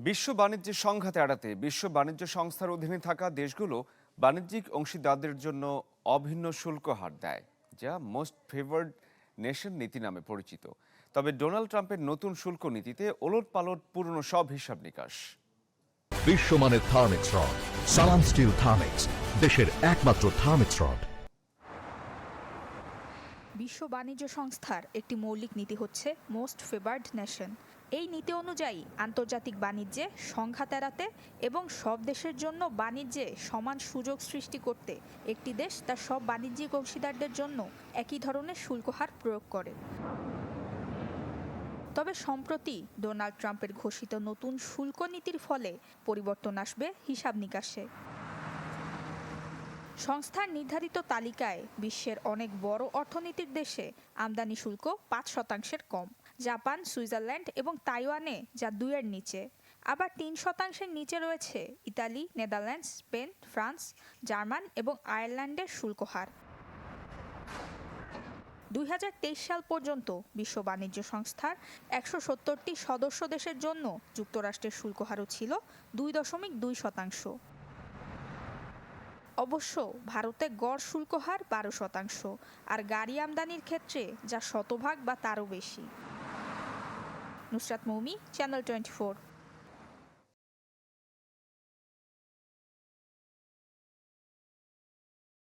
বিশ্ব বাণিজ্য সংঘাত এড়াতে বিশ্ব বাণিজ্য সংস্থার অধীনে থাকা দেশগুলো বাণিজ্যিক অংশীদারদের জন্য অভিন্ন শুল্ক হার দেয় যা মোস্ট ফেভার্ড নেশন নীতি নামে পরিচিত। তবে ডোনাল্ড ট্রাম্পের নতুন শুল্ক নীতিতে ওলট পালট পুরনো সব হিসাব নিকাশ। বিশ্বমানের Thermex rod Salam steel Thermex দেশের একমাত্র থার্মিক্স রড। বিশ্ব বাণিজ্য সংস্থার একটি মৌলিক নীতি হচ্ছে মোস্ট ফেভার্ড নেশন। এই নীতি অনুযায়ী আন্তর্জাতিক বাণিজ্যে সংঘাত এড়াতে এবং সব দেশের জন্য বাণিজ্যে সমান সুযোগ সৃষ্টি করতে একটি দেশ তার সব বাণিজ্যিক অংশীদারদের জন্য একই ধরনের শুল্ক হার প্রয়োগ করে। তবে সম্প্রতি ডোনাল্ড ট্রাম্পের ঘোষিত নতুন শুল্ক নীতির ফলে পরিবর্তন আসবে হিসাব নিকাশে। সংস্থার নির্ধারিত তালিকায় বিশ্বের অনেক বড় অর্থনীতির দেশে আমদানি শুল্ক পাঁচ শতাংশের কম। জাপান, সুইজারল্যান্ড এবং তাইওয়ানে, যা দুইয়ের নিচে। আবার তিন শতাংশের নিচে রয়েছে Italy, Netherlands, Spain, France, German এবং আয়ারল্যান্ডের শুল্ক হার। দুই সাল পর্যন্ত বিশ্ব বাণিজ্য সংস্থার একশো সত্তরটি সদস্য দেশের জন্য যুক্তরাষ্ট্রের শুল্ক হারও ছিল দুই দশমিক দুই শতাংশ। অবশ্য ভারতে গড় শুল্ক হার বারো শতাংশ, আর গাড়ি আমদানির ক্ষেত্রে যা শতভাগ বা তারও বেশি। Nusrat Moumi channel twenty